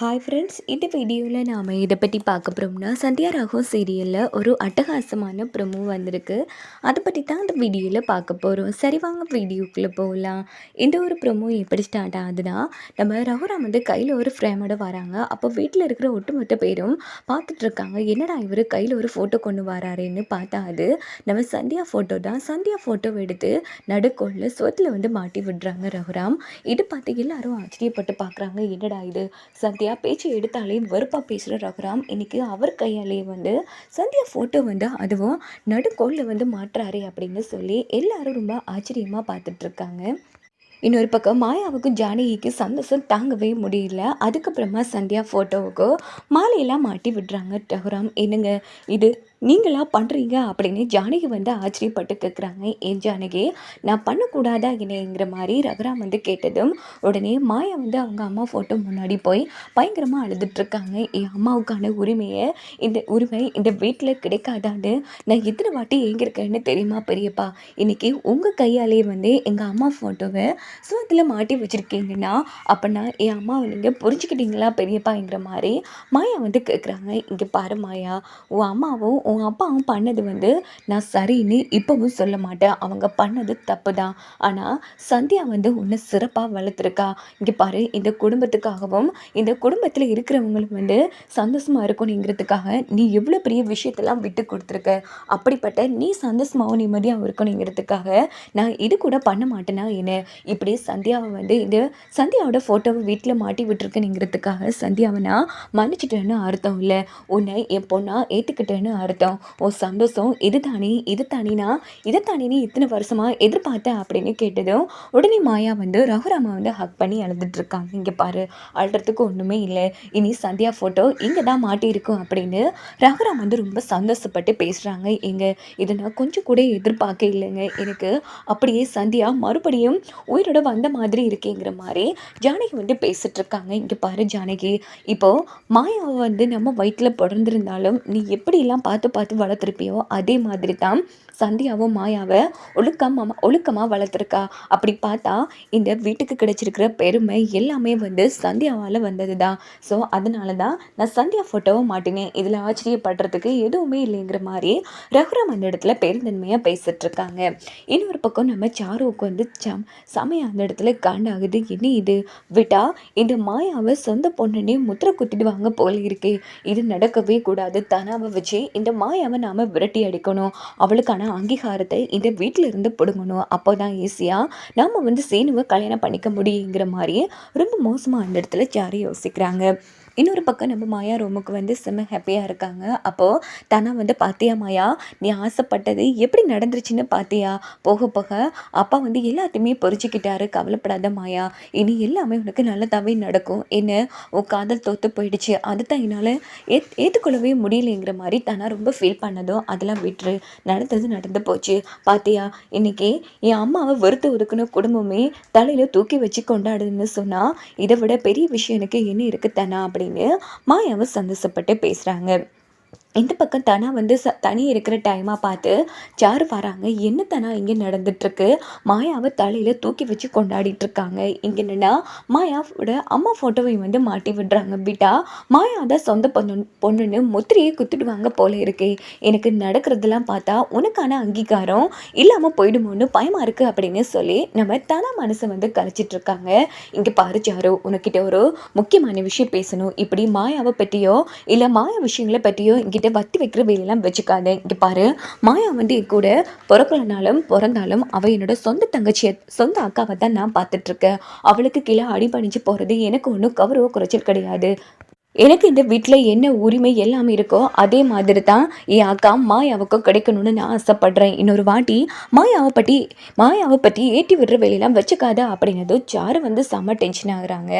Hi friends இந்த வீடியோவில் நாம் இதை பற்றி பார்க்க போகிறோம்னா சந்தியா ராகோ சீரியலில் ஒரு அட்டகாசமான ப்ரொமோ வந்திருக்கு. அதை பற்றி தான் இந்த வீடியோவில் பார்க்க போகிறோம் சரி வாங்க வீடியோக்குள்ளே போகலாம். இந்த ஒரு ப்ரொமோ எப்படி ஸ்டார்ட் ஆகுதுன்னா நம்ம ரகுராம் வந்து கையில் ஒரு ஃப்ரேமோட வராங்க. அப்போ வீட்டில் இருக்கிற ஒட்டுமொத்த பேரும் பார்த்துட்ருக்காங்க என்னடா இவர் கையில் ஒரு ஃபோட்டோ கொண்டு வராருன்னு பார்த்தா அது நம்ம சந்தியா ஃபோட்டோ தான். சந்தியா ஃபோட்டோ எடுத்து நடுக்கோளில் சொத்தில் வந்து மாட்டி விடுறாங்க ரகுராம். இது பார்த்து எல்லாரும் ஆச்சரியப்பட்டு பார்க்குறாங்க. என்னடா இது? சந்தியா பேச்சு எடுத்தாலே வெறுப்பாக பேசுகிற ரகுராம். இன்றைக்கி அவர் கையாலே வந்து சந்தியா ஃபோட்டோ வந்து அதுவும் நடுக்கோளில் வந்து மாட்டுறாரு அப்படின்னு சொல்லி எல்லாரும் ரொம்ப ஆச்சரியமாக பார்த்துட்ருக்காங்க இன்னொரு பக்கம் மாயாவுக்கும் ஜானகிக்கு சந்தோஷம் தாங்கவே முடியல. அதுக்கப்புறமா சந்தியா ஃபோட்டோவுக்கு மாலையெல்லாம் மாட்டி விடுறாங்க ரகுராம். என்னங்க இது? நீங்களா பண்ணுறீங்க அப்படின்னு ஜானகி வந்து ஆச்சரியப்பட்டு கேட்குறாங்க ஏன் ஜானகி? நான் பண்ணக்கூடாதா என்னங்கிற மாதிரி ரகுராம் வந்து கேட்டதும் உடனே மாயா வந்து அவங்க அம்மா ஃபோட்டோ முன்னாடி போய் பயங்கரமாக அழுதுட்ருக்காங்க என் அம்மாவுக்கான உரிமையை இந்த உரிமை இந்த வீட்டில் கிடைக்காதான்னு நான் எத்தனை வாட்டி ஏங்கிருக்கேன்னு தெரியுமா பெரியப்பா? இன்றைக்கி உங்கள் கையாலே வந்து எங்கள் அம்மா ஃபோட்டோவை சுவத்தில் மாட்டி வச்சுருக்கீங்கன்னா அப்படின்னா என் அம்மாவை நீங்கள் புரிஞ்சுக்கிட்டீங்களா பெரியப்பாங்கிற மாதிரி மாயா வந்து கேட்குறாங்க இங்கே பாரு மாயா உன் அம்மாவும் உன் அப்பாவும் பண்ணது வந்து நான் சரின்னு இப்போவும் சொல்ல மாட்டேன். அவங்க பண்ணது தப்பு தான் ஆனால் சந்தியா வந்து உன்னை சிறப்பாக வளர்த்துருக்கா. இங்கே பாரு இந்த குடும்பத்துக்காகவும் இந்த குடும்பத்தில் இருக்கிறவங்களுக்கு வந்து சந்தோஷமாக இருக்கணுங்கிறதுக்காக நீ எவ்வளோ பெரிய விஷயத்தெல்லாம் விட்டு கொடுத்துருக்க. அப்படிப்பட்ட நீ சந்தோஷமாகவும் நிம்மதியாகவும் இருக்கணுங்கிறதுக்காக நான் இது கூட பண்ண மாட்டேனா என்ன? இப்படி சந்தியாவை வந்து இந்த சந்தியாவோட ஃபோட்டோவை வீட்டில் மாட்டி விட்டுருக்கேனுங்கிறதுக்காக சந்தியாவை நான் மன்னிச்சிட்டேன்னு அர்த்தம் இல்லை. உன்னை என் பொண்ணாக ஏற்றுக்கிட்டேன்னு அர்த்தம் அர்த்தம் ஓ சந்தோஷம் இது தானே இது தானேனா? இதை தானே நீ இத்தனை வருஷமாக எதிர்பார்த்தேன் அப்படின்னு கேட்டதும் உடனே மாயா வந்து ரகுராமா வந்து ஹக் பண்ணி அழுதுட்டு இருக்காங்க. இங்கே பாரு அழுறதுக்கு ஒன்றுமே இல்லை. இனி சந்தியா ஃபோட்டோ இங்கே தான் மாட்டியிருக்கும் அப்படின்னு ரகுராம் வந்து ரொம்ப சந்தோஷப்பட்டு பேசுகிறாங்க எங்க இதை நான் கொஞ்சம் கூட எதிர்பார்க்க இல்லைங்க. எனக்கு அப்படியே சந்தியா மறுபடியும் உயிரோட வந்த மாதிரி இருக்கேங்கிற மாதிரி ஜானகி வந்து பேசிட்டு இருக்காங்க. இங்கே பாரு ஜானகி இப்போது மாயாவை வந்து நம்ம வயிற்றில் பிறந்திருந்தாலும் நீ எப்படிலாம் பார்த்து பார்த்து பார்த்து வளர்த்துருப்பியோ அதே மாதிரி தான் சந்தியாவும் மாயாவை ஒழுக்கமாக ஒழுக்கமாக வளர்த்துருக்கா. அப்படி பார்த்தா இந்த வீட்டுக்கு கிடைச்சிருக்கிற பெருமை எல்லாமே வந்து சந்தியாவால் வந்தது தான் ஸோ அதனால தான் நான் சந்தியா ஃபோட்டோவை மாட்டினேன். இதில் ஆச்சரியப்படுறதுக்கு எதுவுமே இல்லைங்கிற மாதிரி ரகுராம் அந்த இடத்துல பெருந்தன்மையாக பேசிகிட்டு இருக்காங்க இன்னொரு பக்கம் நம்ம சாருவுக்கு வந்து சம் சமயம் அந்த இடத்துல காண்டாகுது. என்ன இது? விட்டா இந்த மாயாவை சொந்த பொண்ணுன்னே முத்திரை குத்திடுவாங்க போல இருக்கே. இது நடக்கவே கூடாது. தனாவை வச்சு இந்த மாயாவை நாம் விரட்டி அடிக்கணும். அவளுக்கான அங்கீகாரத்தை இந்த வீட்டில் இருந்து பிடுங்கணும். அப்போ தான் ஈஸியாக நாம் வந்து சீனுவை கல்யாணம் பண்ணிக்க முடியுங்கிற மாதிரியே ரொம்ப மோசமாக அந்த இடத்துல ஜாரி யோசிக்கிறாங்க. இன்னொரு பக்கம் நம்ம மாயா ரோமுக்கு வந்து செம்ம ஹாப்பியாக இருக்காங்க. அப்போது தனா வந்து பார்த்தியா மாயா நீ ஆசைப்பட்டது எப்படி நடந்துருச்சுன்னு பார்த்தியா போக போக அப்பா வந்து எல்லாத்தையுமே பொறிச்சிக்கிட்டாரு. கவலைப்படாத மாயா இனி எல்லாமே உனக்கு நல்லதாகவே நடக்கும். என்ன உன் காதல் தோற்று போயிடுச்சு. அது தான் என்னால் ஏத் ஏற்றுக்கொள்ளவே முடியலைங்கிற மாதிரி தானா ரொம்ப ஃபீல் பண்ணதும் அதெல்லாம் விட்டுரு. நடந்தது நடந்து போச்சு. பார்த்தியா இன்றைக்கி என் அம்மாவை வெறுத்து ஒதுக்குன குடும்பமே தலையில் தூக்கி வச்சு கொண்டாடுதுன்னு சொன்னால் இதை விட பெரிய விஷயம் எனக்கு என்ன இருக்குது தானா? அப்படி அப்படின்னு மாயாவை சந்தோஷப்பட்டு பேசுகிறாங்க இந்த பக்கம் தனா வந்து ச தனி இருக்கிற டைமாக பார்த்து சாரு வராங்க. என்ன தனா இங்கே நடந்துட்டுருக்கு? மாயாவை தலையில் தூக்கி வச்சு கொண்டாடிட்டுருக்காங்க. இங்கே என்னென்னா மாயாவோட அம்மா ஃபோட்டோவையும் வந்து மாட்டி விடுறாங்க பிட்டா. மாயா தான் சொந்த பொண்ணு பொண்ணுன்னு முத்திரையை குத்துடுவாங்க போல இருக்கே. எனக்கு நடக்கிறதெல்லாம் பார்த்தா உனக்கான அங்கீகாரம் இல்லாமல் போயிடுமோன்னு பயமாக இருக்குது அப்படின்னு சொல்லி நம்ம தனா மனசை வந்து கலைச்சிட்ருக்காங்க இங்கே பாரு சாரு உனக்கிட்ட ஒரு முக்கியமான விஷயம் பேசணும். இப்படி மாயாவை பற்றியோ இல்லை மாயா விஷயங்களை பற்றியோ இங்கிட்ட வந்துட்டு வத்தி வைக்கிற வேலையெல்லாம் வச்சுக்காத. இங்கே பாரு மாயா வந்து என் கூட பிறக்கலனாலும் பிறந்தாலும் அவள் என்னோட சொந்த தங்கச்சியை சொந்த அக்காவை தான் நான் பார்த்துட்ருக்கேன். அவளுக்கு கீழே அடிபணிஞ்சு போகிறது எனக்கு ஒன்றும் கௌரவ குறைச்சல் கிடையாது. எனக்கு இந்த வீட்டில் என்ன உரிமை எல்லாமே இருக்கோ அதே மாதிரி தான் என் அக்கா மாயாவுக்கும் கிடைக்கணும்னு நான் ஆசைப்படுறேன். இன்னொரு வாட்டி மாயாவை பற்றி மாயாவை பற்றி ஏற்றி விடுற வேலையெல்லாம் வச்சுக்காத அப்படின்னதும் சாரு வந்து செம்ம டென்ஷன் ஆகுறாங்க.